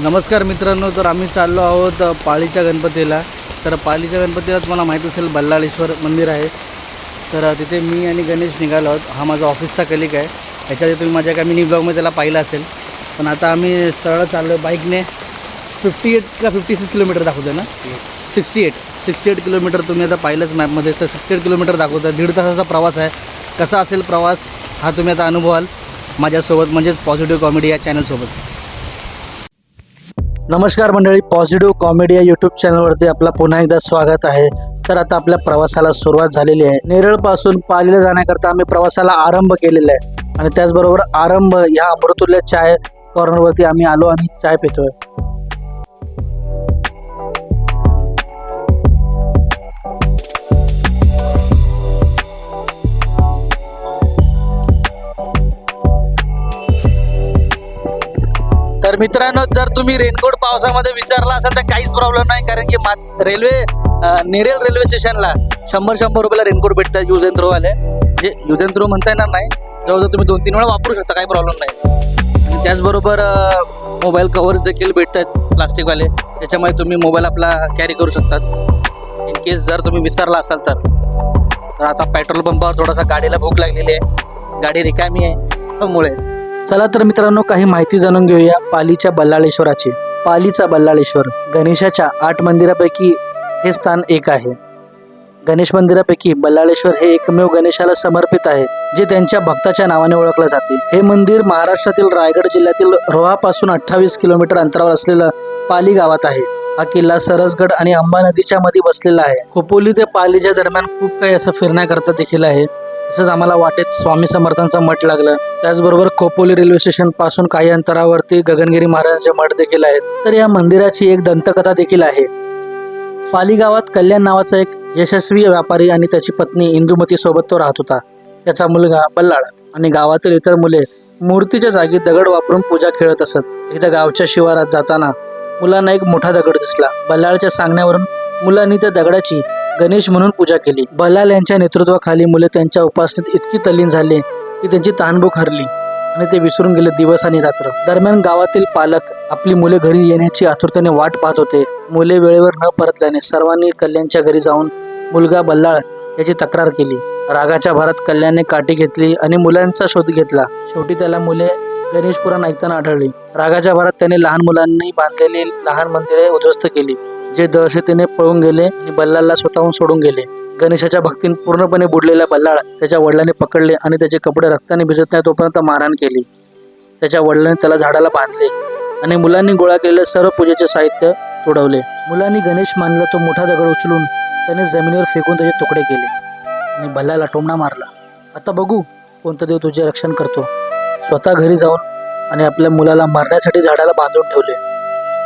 नमस्कार मित्रांनो तर आम्ही चाललो आहोत पाळीच्या गणपतीला. तर पाळीच्या गणपतीला तुम्हाला माहीत असेल बल्लाळेश्वर मंदिर आहे. तर तिथे मी आणि गणेश निघालो आहोत. हा माझा ऑफिसचा कलिक आहे. याच्यात तुम्ही माझ्या काय मिनी ब्लॉगमध्ये त्याला पाहिलं असेल. पण आता आम्ही सरळ चाललो बाईकने. फिफ्टी एट का फिफ्टी सिक्स किलोमीटर दाखवतो ना? Sixty eight sixty eight kilometre तुम्ही आता पाहिलंच मॅपमध्ये तर सिक्स्टी एट किलोमीटर दाखवतं दीड तासाचा प्रवास आहे. कसा असेल प्रवास? हा तुम्ही आता अनुभवाल. माझ्यासोबत म्हणजेच पॉझिटिव्ह कॉमेडी या चॅनलसोबत नमस्कार मंडळी पॉझिटिव्ह कॉमेडी या यूट्यूब चॅनलवरती आपला पुन्हा एकदा स्वागत आहे. तर आता आपल्या प्रवासाला सुरुवात झालेली आहे. नेरळपासून पालीला जाण्याकरता आम्ही प्रवासाला आरंभ केलेला आहे. आणि त्याचबरोबर आरंभ या अमृतुल्य चाय कॉर्नरवरती आम्ही आलो आणि चाय पितोय. तर मित्रांनो जर तुम्ही रेनकोट पावसामध्ये विसरला असाल तर काहीच प्रॉब्लेम नाही कारण की मा रेल्वे अं, नेरेल रेल्वे स्टेशनला शंभर शंभर रुपयाला रेनकोट भेटतात यूज अँड थ्रो वाले म्हणजे यूज अँड थ्रो म्हणता येणार नाही. जवळजवळ तुम्ही दोन तीन वेळा वापरू शकता काही प्रॉब्लेम नाही. आणि त्याचबरोबर मोबाईल कव्हर्स देखील भेटतात प्लास्टिकवाले त्याच्यामुळे तुम्ही मोबाईल आपला कॅरी करू शकतात. इन केस जर तुम्ही विसरला असाल तर. तर आता पेट्रोल पंपावर थोडासा गाडीला भूक लागलेली आहे. गाडी रिकामी आहे. त्यामुळे चला तर मित्रांनो काही माहिती जाणून घेऊया पालीच्या बल्लाळेश्वराची. पालीचा बल्लाळेश्वर गणेशाच्या आठ मंदिरापैकी हे स्थान एक आहे. गणेश मंदिरापैकी बल्लाळेश्वर हे एकमेव गणेशाला समर्पित आहे जे त्यांच्या भक्ताच्या नावाने ओळखले जाते. हे मंदिर महाराष्ट्रातील रायगड जिल्ह्यातील रोहापासून अठ्ठावीस किलोमीटर अंतरावर असलेलं पाली गावात आहे. हा किल्ला सरसगड आणि अंबा नदीच्या मध्ये बसलेला आहे. खोपोली ते पालीच्या दरम्यान खूप काही असं फिरण्याकरता देखील आहे. तसंच आम्हाला वाटेत स्वामी समर्थांचं मठ लागलं. त्याचबरोबर खोपोली रेल्वे स्टेशनपासून काही अंतरावरती गगनगिरी महाराजांचे मठ देखील आहेत. तर या मंदिराची एक दंतकथा देखील आहे. पाली गावात कल्याण नावाचा एक यशस्वी व्यापारी आणि त्याची पत्नी इंदुमती सोबत तो राहत होता. त्याचा मुलगा बल्लाळ आणि गावातील इतर मुले मूर्तीच्या जागी दगड वापरून पूजा खेळत असत. एकदा गावच्या शिवारात जाताना मुलांना एक मोठा दगड दिसला. बल्लाळच्या सांगण्यावरून मुलांनी त्या दगडाची गणेश म्हणून पूजा केली. बलाल यांच्या नेतृत्वाखाली मुले त्यांच्या उपासनेत इतकी तल्लीन झाली की त्यांची तहानभूक हरली आणि ते विसरून गेले दिवस आणि रात्र. दरम्यान गावातील पालक आपली मुले घरी येण्याची आतुरतेने वाट पाहत होते. मुले वेळेवर न परतल्याने सर्वांनी कल्याणच्या घरी जाऊन मुलगा बल्लाळ याची तक्रार केली. रागाच्या भरात कल्याणने काठी घेतली आणि मुलांचा शोध घेतला. शेवटी त्याला मुले गणेश पुराण ऐकताना आढळली. रागाच्या भरात त्याने लहान मुलांनी बांधलेली लहान मंदिरे उद्ध्वस्त केली. जे दहशतीने पळून गेले आणि बल्लाळला स्वतःहून सोडून गेले. गणेशाच्या भक्तीन पूर्णपणे बुडलेला बल्लाळ त्याच्या वडिलांनी पकडले आणि त्याचे कपडे रक्ताने भिजत नाही तोपर्यंत मारहाण केली. त्याच्या वडिलांनी त्याला झाडाला बांधले आणि मुलांनी गोळा केलेले सर्व पूजेचे साहित्य तुडवले. मुलांनी गणेश मानला तो मोठा दगड उचलून त्याने जमिनीवर फेकून त्याचे तुकडे केले आणि बल्लाला टोमणा मारला. आता बघू कोणता देव तुझे रक्षण करतो. स्वतः घरी जाऊन आणि आपल्या मुलाला मारण्यासाठी झाडाला बांधून ठेवले.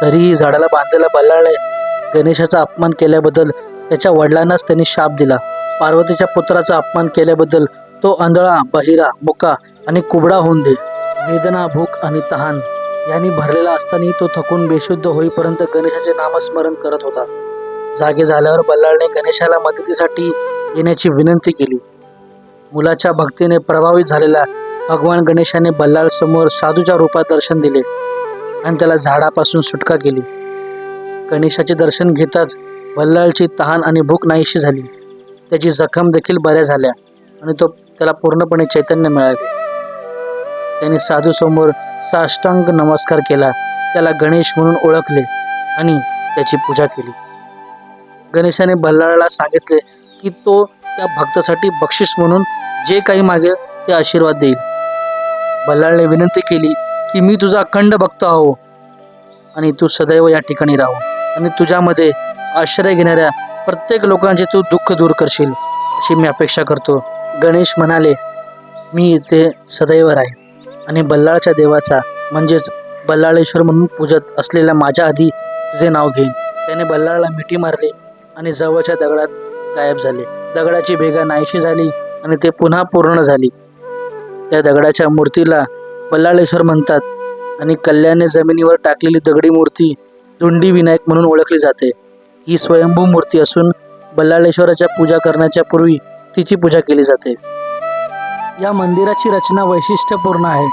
तरीही झाडाला बांधलेला आहे. गणेशाचा अपमान केल्याबद्दल त्याच्या वडिलांनाच त्यांनी शाप दिला. पार्वतीच्या पुत्राचा अपमान केल्याबद्दल तो आंधळा बहिरा मुका आणि कुबडा होऊन दे. वेदना भूक आणि तहान यांनी भरलेला असतानाही तो थकून बेशुद्ध होईपर्यंत गणेशाचे नामस्मरण करत होता. जागे झाल्यावर बल्लाळने गणेशाला मदतीसाठी येण्याची विनंती केली. मुलाच्या भक्तीने प्रभावित झालेला भगवान गणेशाने बल्लाळ समोर साधूच्या रूपात दर्शन दिले आणि त्याला झाडापासून सुटका केली. गणेशाचे दर्शन घेताच बल्लाळची तहान आणि भूक नाहीशी झाली. त्याची जखम देखील बऱ्या झाल्या आणि तो त्याला पूर्णपणे चैतन्य मिळाले. त्याने साधू समोर साष्टांग नमस्कार केला. त्याला गणेश म्हणून ओळखले आणि त्याची पूजा केली. गणेशाने बल्लाळला सांगितले की तो त्या भक्तासाठी बक्षीस म्हणून जे काही मागेल ते आशीर्वाद देईल. बल्लाळने विनंती केली की मी तुझा अखंड भक्त आहो आणि तू सदैव या ठिकाणी राहो. आणि तुझ्यामध्ये आश्रय घेणाऱ्या प्रत्येक लोकांचे तू दुःख दूर करशील अशी मी अपेक्षा करतो. गणेश म्हणाले मी इथे सदैव आहे आणि बल्लाळच्या देवाचा म्हणजेच बल्लाळेश्वर म्हणून पूजत असलेल्या माझ्या आधी तुझे नाव घेईन. त्याने बल्लाळला मिठी मारली आणि जवळच्या दगडात गायब झाले. दगडाची भेगा नाहीशी झाली आणि ते पुन्हा पूर्ण झाली. त्या दगडाच्या मूर्तीला बल्लाळेश्वर म्हणतात आणि कल्याणे जमिनीवर टाकलेली दगडी मूर्ती धुंडी विनायक म्हणून ओळखली जाते. ही स्वयंभू मूर्ती असून बल्लाळेश्वराच्या पूजा करण्याच्या पूर्वी तिची पूजा केली जाते. या मंदिराची रचना वैशिष्ट्यपूर्ण आहे.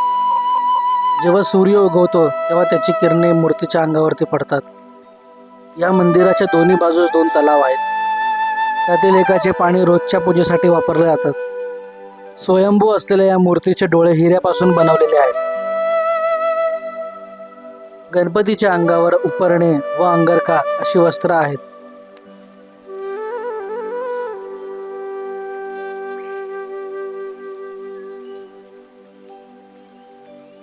जेव्हा सूर्य उगवतो तेव्हा त्याची किरणे मूर्तीच्या अंगावरती पडतात. या मंदिराच्या दोन्ही बाजूस दोन तलाव आहेत. त्यातील एकाचे पाणी रोजच्या पूजेसाठी वापरले जातात. स्वयंभू असलेल्या या मूर्तीचे डोळे हिऱ्यापासून बनवलेले आहेत. गणपतीच्या अंगावर उपरणे व अंगरखा अशी वस्त्र आहेत.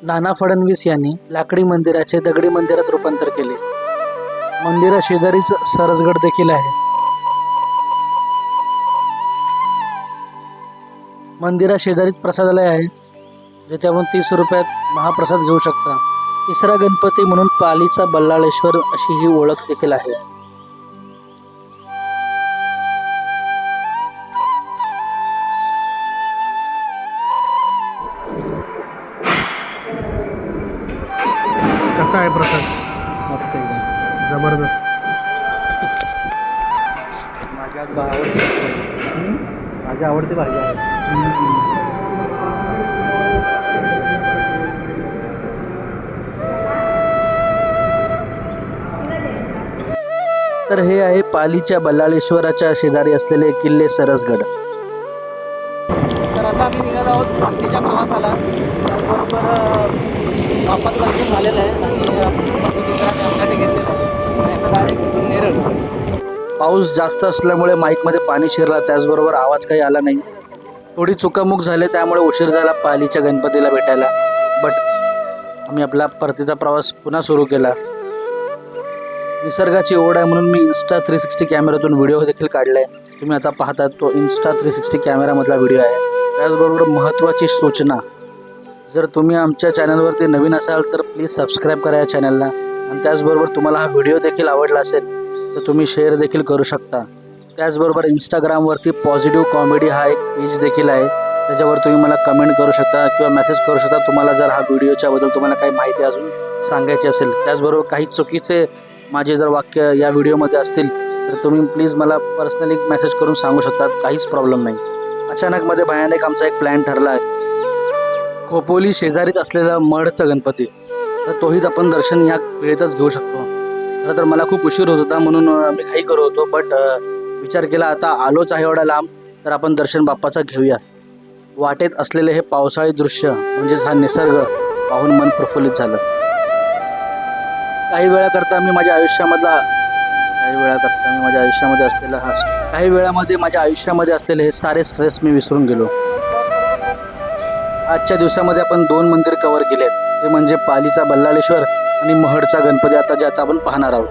नाना फडणवीस यांनी लाकडी मंदिराचे दगडी मंदिरात रूपांतर केले. मंदिरा शेजारीच सरसगड देखील आहे. मंदिरा शेजारीच प्रसादालय आहे जिथे आपण तीस रुपयात महाप्रसाद घेऊ शकता. तिसरा गणपती म्हणून पालीचा बल्लाळेश्वर अशी ही ओळख देखील आहे. कसा आहे प्रसाद? मस्त एकदम. जबरदस्त. माझ्या आवडती. माझी आवडती भाजी आहे तर हे आहे पालीच्या बल्लाळेश्वराच्या शेजारी असलेले किल्ले सरसगड. तर आता आम्ही निघालो आहोत परतीच्या प्रवासाला. त्याचबरोबर वापस दर्शन झालेलं आहे. आणि आपण घेतलेलं आहे. नेरळ पाऊस जास्त असल्यामुळे माईकमध्ये पाणी शिरला. त्याचबरोबर आवाज काही आला नाही. थोडी चुकामुक झाले त्यामुळे उशीर झाला पालीच्या गणपतीला भेटायला. बट आम्ही आपला परतीचा प्रवास पुन्हा सुरू केला. निसर्गाची ओढ आहे म्हणून मी इन्स्टा थ्री सिक्स्टी कॅमेऱ्यातून व्हिडिओ देखील काढला आहे तुम्ही आता पाहता तो इन्स्टा थ्री सिक्स्टी कॅमेरामधला व्हिडिओ आहे. त्याचबरोबर महत्त्वाची सूचना. जर तुम्ही आमच्या चॅनलवरती नवीन असाल तर प्लीज सबस्क्राईब करा या चॅनलला आणि त्याचबरोबर तुम्हाला हा व्हिडिओ देखील आवडला असेल तर तुम्ही शेअर देखील करू शकता. त्याचबरोबर इंस्टाग्रामवरती पॉझिटिव्ह कॉमेडी हा एक पेज देखील आहे. त्याच्यावर तुम्ही मला कमेंट करू शकता किंवा मेसेज करू शकता. तुम्हाला जर हा व्हिडिओच्याबद्दल तुम्हाला काही माहिती अजून सांगायची असेल त्याचबरोबर काही चुकीचे माझे जर वाक्य या व्हिडिओमध्ये असतील तर तुम्ही प्लीज मला पर्सनली मेसेज करून सांगू शकता काहीच प्रॉब्लेम नाही. अचानकमध्ये भयानक आमचा एक प्लॅन ठरला आहे. खोपोली शेजारीच असलेला मढचा गणपती. तर तोही आपण दर्शन या वेळेतच घेऊ शकतो. खरं तर मला खूप उशीर होत होता म्हणून मी घाई करत होतो बट विचार केला आता आलोच आहे एवढा लांब तर आपण दर्शन बाप्पाचा घेऊया. वाटेत असलेले हे पावसाळी दृश्य म्हणजेच हा निसर्ग पाहून मन प्रफुल्लित झालं. काही वेळाकरता मी माझ्या आयुष्यामधला काही वेळाकरता मी माझ्या आयुष्यामध्ये असलेला हा काही वेळामध्ये माझ्या आयुष्यामध्ये असलेले हे सारे स्ट्रेस मी विसरून गेलो. आजच्या दिवसामध्ये आपण दोन मंदिर कव्हर केलेत. ते म्हणजे पालीचा बल्लाळेश्वर आणि महडचा गणपती आता जे आता आपण पाहणार आहोत.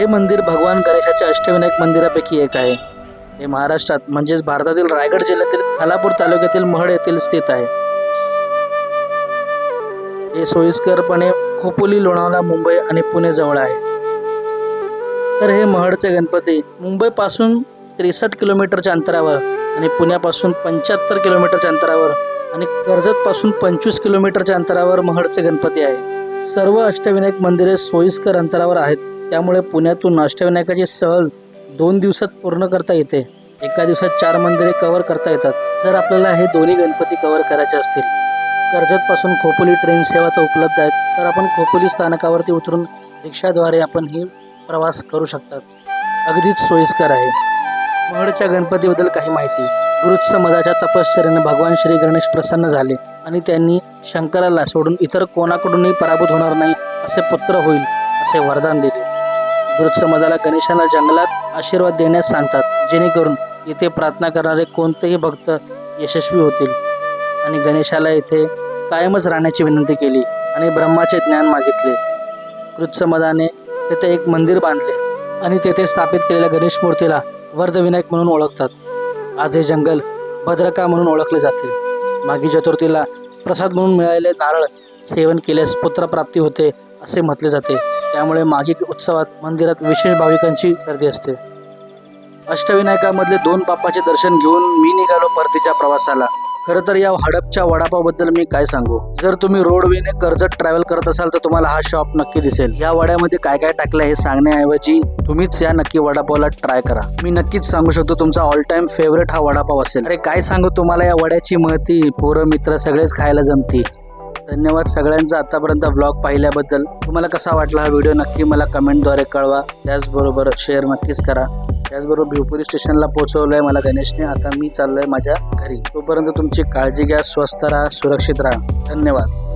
हे मंदिर भगवान गणेशाच्या अष्टविनायक मंदिरापैकी एक आहे. हे महाराष्ट्रात म्हणजेच भारतातील रायगड जिल्ह्यातील खालापूर तालुक्यातील महड येथील स्थित आहे. हे सोयीस्करपणे खोपोली लोणावळा मुंबई आणि पुणे जवळ आहे. तर हे महडचे गणपती मुंबईपासून त्रेसष्ट किलोमीटरच्या अंतरावर आणि पुण्यापासून पंच्याहत्तर किलोमीटरच्या अंतरावर आणि कर्जतपासून पंचवीस किलोमीटरच्या अंतरावर महडचे गणपती आहे. सर्व अष्टविनायक मंदिरे सोयीस्कर अंतरावर आहेत. त्यामुळे पुण्यातून अष्टविनायकाची सहल दोन दिवसात पूर्ण करता येते. एका दिवसात चार मंदिरे कव्हर करता येतात. जर आपल्याला हे दोन्ही गणपती कव्हर करायचे असतील कर्जतपासून खोपोली ट्रेन सेवा तर उपलब्ध आहेत. तर आपण खोपोली स्थानकावरती उतरून रिक्षाद्वारे आपण ही प्रवास करू शकतात. अगदीच सोयीस्कर आहे. महडच्या गणपतीबद्दल काही माहिती. गुरुत्स समाजाच्या तपश्चर्याने भगवान श्री गणेश प्रसन्न झाले आणि त्यांनी शंकराला सोडून इतर कोणाकडूनही पराभूत होणार नाही असे पुत्र होईल असे वरदान दिले. गुरुत्स समाजाला गणेशाला जंगलात आशीर्वाद देण्यास सांगतात जेणेकरून येथे प्रार्थना करणारे कोणतेही भक्त यशस्वी होतील. आणि गणेशाला येथे कायमच राहण्याची विनंती केली आणि ब्रह्माचे ज्ञान मागितले. कृत्समदाने तेथे एक मंदिर बांधले आणि तेथे स्थापित केलेल्या गणेश मूर्तीला वर्धविनायक म्हणून ओळखतात. आज हे जंगल भद्रका म्हणून ओळखले जाते. मागी चतुर्थीला प्रसाद म्हणून मिळालेले नारळ सेवन केल्यास पुत्रप्राप्ती होते असे म्हटले जाते. त्यामुळे मागी उत्सवात मंदिरात विशेष भाविकांची गर्दी असते. अष्टविनायकामधले दोन बाप्पाचे दर्शन घेऊन मी निघालो परतीच्या प्रवासाला. खरं तर या हडपच्या वडापावबद्दल मी काय सांगू? जर तुम्ही रोडवेने कर्जत ट्रॅव्हल करत असाल तर तुम्हाला हा शॉप नक्की दिसेल. या वड्यामध्ये काय काय टाकलं हे सांगण्याऐवजी तुम्हीच या नक्की वडापावला ट्राय करा. मी नक्कीच सांगू शकतो तुमचा ऑल टाइम फेवरेट हा वडापाव असेल. अरे काय सांगू तुम्हाला या वड्याची महती? पोरं मित्र सगळेच खायला जमती. धन्यवाद सगळ्यांचा आतापर्यंत ब्लॉग पाहिल्याबद्दल. तुम्हाला कसा वाटला हा व्हिडिओ नक्की मला कमेंटद्वारे कळवा. त्याचबरोबर शेअर नक्कीच करा. त्याचबरोबर भिवपुरी स्टेशनला पोहोचवलं आहे मला गणेशने. आता मी चाललो आहे माझ्या घरी. तोपर्यंत तुमची काळजी घ्या स्वस्त राहा सुरक्षित राहा. धन्यवाद.